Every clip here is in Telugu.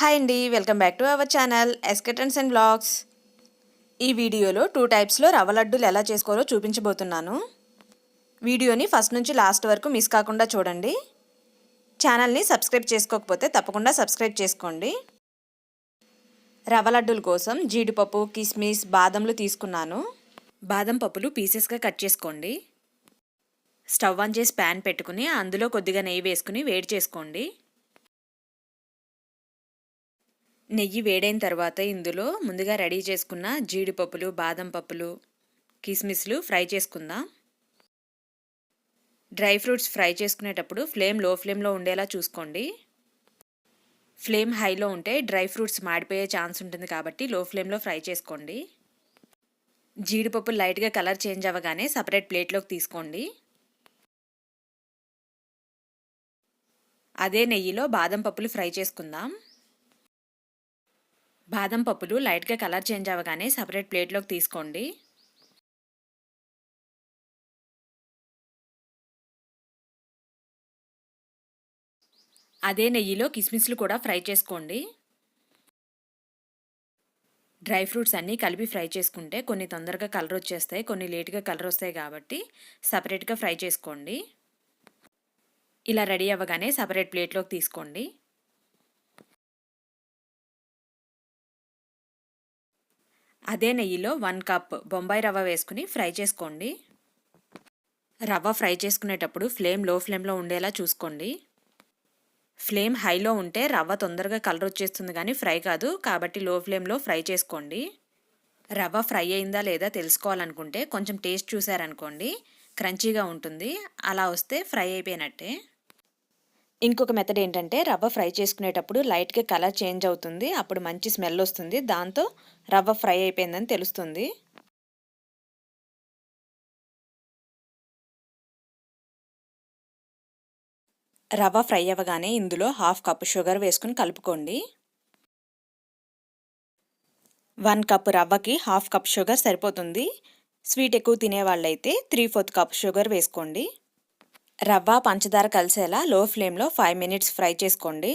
హాయ్ అండి welcome back to our channel ఎస్కెటన్స్ and blogs. ఈ వీడియోలో టూ టైప్స్లో రవ్వ లడ్డూలు ఎలా చేసుకోవాలో చూపించబోతున్నాను. వీడియోని ఫస్ట్ నుంచి లాస్ట్ వరకు మిస్ కాకుండా చూడండి. ఛానల్ని సబ్స్క్రైబ్ చేసుకోకపోతే తప్పకుండా సబ్స్క్రైబ్ చేసుకోండి. రవ్వ లడ్డూల కోసం జీడిపప్పు కిస్మిస్ బాదంలు తీసుకున్నాను. బాదం పప్పులు పీసెస్గా కట్ చేసుకోండి. స్టవ్ ఆన్ చేసి ప్యాన్ పెట్టుకుని అందులో కొద్దిగా నెయ్యి వేసుకుని వేడి చేసుకోండి. నెయ్యి వేడైన తర్వాత ఇందులో ముందుగా రెడీ చేసుకున్న జీడిపప్పులు బాదం పప్పులు కిస్మిస్లు ఫ్రై చేసుకుందాం. డ్రై ఫ్రూట్స్ ఫ్రై చేసుకునేటప్పుడు ఫ్లేమ్లో ఫ్లేమ్లో ఉండేలా చూసుకోండి. ఫ్లేమ్ హైలో ఉంటే డ్రై ఫ్రూట్స్ మాడిపోయే ఛాన్స్ ఉంటుంది కాబట్టి లో ఫ్లేమ్లో ఫ్రై చేసుకోండి. జీడిపప్పు లైట్గా కలర్ చేంజ్ అవ్వగానే సపరేట్ ప్లేట్లోకి తీసుకోండి. అదే నెయ్యిలో బాదం పప్పులు ఫ్రై చేసుకుందాం. బాదం పప్పులు లైట్గా కలర్ చేంజ్ అవ్వగానే సపరేట్ ప్లేట్లోకి తీసుకోండి. అదే నెయ్యిలో కిస్మిస్లు కూడా ఫ్రై చేసుకోండి. డ్రై ఫ్రూట్స్ అన్నీ కలిపి ఫ్రై చేసుకుంటే కొన్ని తొందరగా కలర్ వచ్చేస్తాయి కొన్ని లేట్గా కలర్ వస్తాయి కాబట్టి సపరేట్గా ఫ్రై చేసుకోండి. ఇలా రెడీ అవ్వగానే సపరేట్ ప్లేట్లోకి తీసుకోండి. అదే నెయ్యిలో వన్ కప్ బొంబాయి రవ్వ వేసుకుని ఫ్రై చేసుకోండి. రవ్వ ఫ్రై చేసుకునేటప్పుడు ఫ్లేమ్లో ఫ్లేమ్లో ఉండేలా చూసుకోండి. ఫ్లేమ్ హైలో ఉంటే రవ్వ తొందరగా కలర్ వచ్చేస్తుంది కానీ ఫ్రై కాదు కాబట్టి లో ఫ్లేమ్లో ఫ్రై చేసుకోండి. రవ్వ ఫ్రై అయిందా లేదా తెలుసుకోవాలనుకుంటే కొంచెం టేస్ట్ చూసారనుకోండి క్రంచీగా ఉంటుంది. అలా వస్తే ఫ్రై అయిపోయినట్టే. ఇంకొక మెథడ్ ఏంటంటే రవ్వ ఫ్రై చేసుకునేటప్పుడు లైట్గా కలర్ చేంజ్ అవుతుంది. అప్పుడు మంచి స్మెల్ వస్తుంది. దాంతో రవ్వ ఫ్రై అయిపోయిందని తెలుస్తుంది. రవ్వ ఫ్రై అవ్వగానే ఇందులో హాఫ్ కప్ షుగర్ వేసుకుని కలుపుకోండి. వన్ కప్ రవ్వకి హాఫ్ కప్ షుగర్ సరిపోతుంది. స్వీట్ ఎక్కువ తినేవాళ్ళైతే త్రీ ఫోర్త్ కప్ షుగర్ వేసుకోండి. రవ్వ పంచదార కలిసేలా లో ఫ్లేమ్లో ఫైవ్ మినిట్స్ ఫ్రై చేసుకోండి.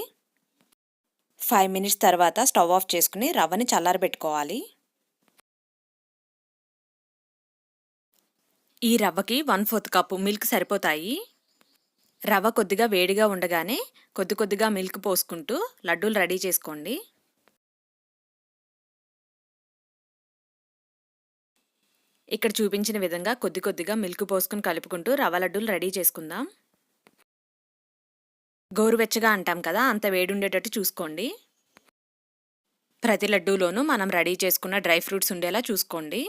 ఫైవ్ మినిట్స్ తర్వాత స్టవ్ ఆఫ్ చేసుకుని రవ్వని చల్లారబెట్టుకోవాలి. ఈ రవ్వకి వన్ ఫోర్త్ కప్పు మిల్క్ సరిపోతాయి. రవ్వ కొద్దిగా వేడిగా ఉండగానే కొద్ది కొద్దిగా మిల్క్ పోసుకుంటూ లడ్డూలు రెడీ చేసుకోండి. ఇక్కడ చూపించిన విధంగా కొద్ది కొద్దిగా మిల్క్ పోసుకుని కలుపుకుంటూ రవ్వ లడ్డూలు రెడీ చేసుకుందాం. గోరువెచ్చగా అంటాం కదా అంత వేడి ఉండేటట్టు చూసుకోండి. ప్రతి లడ్డూలోనూ మనం రెడీ చేసుకున్న డ్రై ఫ్రూట్స్ ఉండేలా చూసుకోండి.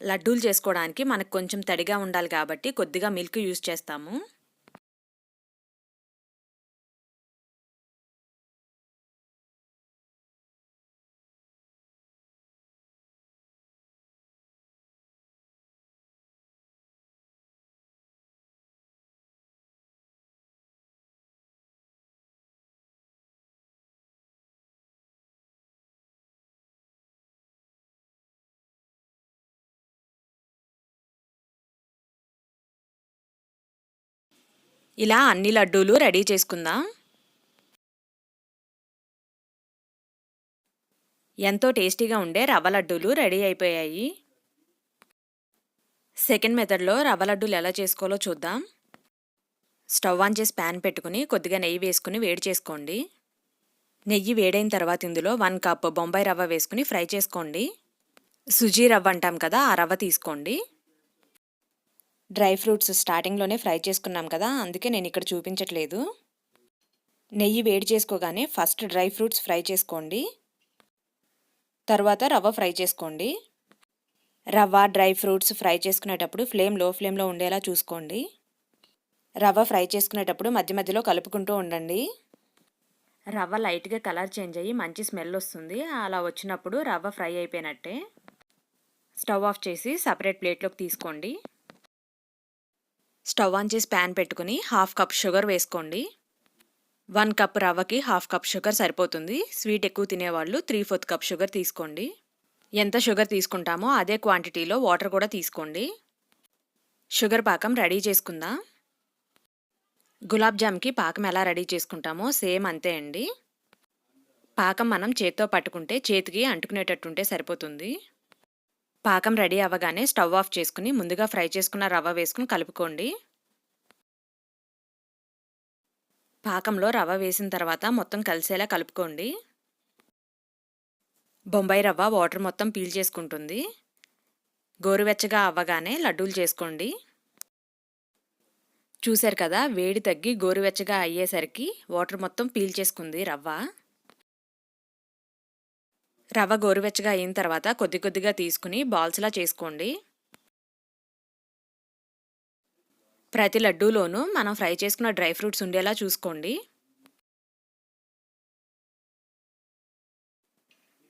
లడ్డూలు చేసుకోవడానికి మనకు కొంచెం తడిగా ఉండాలి కాబట్టి కొద్దిగా మిల్క్ యూజ్ చేస్తాము. ఇలా అన్ని లడ్డూలు రెడీ చేసుకుందాం. ఎంతో టేస్టీగా ఉండే రవ్వ లడ్డూలు రెడీ అయిపోయాయి. సెకండ్ మెథడ్లో రవ్వ లడ్డూలు ఎలా చేసుకోవాలో చూద్దాం. స్టవ్ ఆన్ చేసి ప్యాన్ పెట్టుకుని కొద్దిగా నెయ్యి వేసుకుని వేడి చేసుకోండి. నెయ్యి వేడైన తర్వాత ఇందులో వన్ కప్ బొంబాయి రవ్వ వేసుకుని ఫ్రై చేసుకోండి. సుజీ రవ్వ అంటాం కదా ఆ రవ్వ తీసుకోండి. డ్రై ఫ్రూట్స్ స్టార్టింగ్లోనే ఫ్రై చేసుకున్నాం కదా అందుకే నేను ఇక్కడ చూపించట్లేదు. నెయ్యి వేడి చేసుకోగానే ఫస్ట్ డ్రై ఫ్రూట్స్ ఫ్రై చేసుకోండి. తర్వాత రవ్వ ఫ్రై చేసుకోండి. రవ్వ డ్రై ఫ్రూట్స్ ఫ్రై చేసుకునేటప్పుడు ఫ్లేమ్లో ఫ్లేమ్లో ఉండేలా చూసుకోండి. రవ్వ ఫ్రై చేసుకునేటప్పుడు మధ్య మధ్యలో కలుపుకుంటూ ఉండండి. రవ్వ లైట్గా కలర్ చేంజ్ అయ్యి మంచి స్మెల్ వస్తుంది అలా వచ్చినప్పుడు రవ్వ ఫ్రై అయిపోయినట్టే. స్టవ్ ఆఫ్ చేసి సపరేట్ ప్లేట్లోకి తీసుకోండి. స్టవ్ ఆన్ చేసి ప్యాన్ పెట్టుకుని హాఫ్ కప్ షుగర్ వేసుకోండి. వన్ కప్ రవ్వకి హాఫ్ కప్ షుగర్ సరిపోతుంది. స్వీట్ ఎక్కువ తినేవాళ్ళు త్రీ ఫోర్త్ కప్ షుగర్ తీసుకోండి. ఎంత షుగర్ తీసుకుంటామో అదే క్వాంటిటీలో వాటర్ కూడా తీసుకోండి. షుగర్ పాకం రెడీ చేసుకుందాం. గులాబ్ జామ్కి పాకం ఎలా రెడీ చేసుకుంటామో సేమ్ అంతే అండి. పాకం మనం చేత్తో పట్టుకుంటే చేతికి అంటుకునేటట్టుంటే సరిపోతుంది. పాకం రెడీ అవ్వగానే స్టవ్ ఆఫ్ చేసుకుని ముందుగా ఫ్రై చేసుకున్న రవ్వ వేసుకుని కలుపుకోండి. పాకంలో రవ్వ వేసిన తర్వాత మొత్తం కలిసేలా కలుపుకోండి. బొంబాయి రవ్వ వాటర్ మొత్తం పీల్ చేసుకుంటుంది. గోరువెచ్చగా అవ్వగానే లడ్డూలు చేసుకోండి. చూశారు కదా వేడి తగ్గి గోరువెచ్చగా అయ్యేసరికి వాటర్ మొత్తం పీల్ చేసుకుంది రవ్వ. రవ్వ గోరువెచ్చగా అయిన తర్వాత కొద్ది కొద్దిగా తీసుకుని బాల్స్లా చేసుకోండి. ప్రతి లడ్డూలోనూ మనం ఫ్రై చేసుకున్న డ్రై ఫ్రూట్స్ ఉండేలా చూసుకోండి.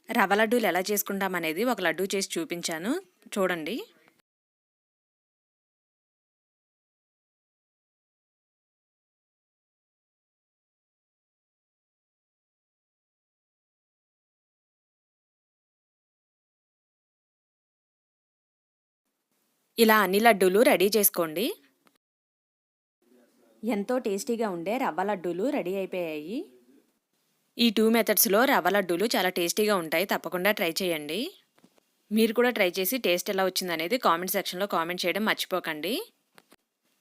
రవ్వ లడ్డూలు ఎలా చేసుకుంటాం అనేది ఒక లడ్డూ చేసి చూపించాను. చూడండి. ఇలా అన్ని లడ్డూలు రెడీ చేసుకోండి. ఎంతో టేస్టీగా ఉండే రవ్వ లడ్డూలు రెడీ అయిపోయాయి. ఈ టూ మెథడ్స్లో రవ్వ లడ్డూలు చాలా టేస్టీగా ఉంటాయి. తప్పకుండా ట్రై చేయండి. మీరు కూడా ట్రై చేసి టేస్ట్ ఎలా వచ్చిందనేది కామెంట్ సెక్షన్లో కామెంట్ చేయడం మర్చిపోకండి.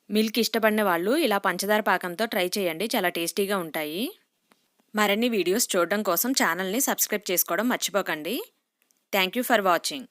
మిల్క్ ఇష్టపడిన వాళ్ళు ఇలా పంచదార పాకంతో ట్రై చేయండి. చాలా టేస్టీగా ఉంటాయి. మరిన్ని వీడియోస్ చూడడం కోసం ఛానల్ని సబ్స్క్రైబ్ చేసుకోవడం మర్చిపోకండి. Thank you for watching.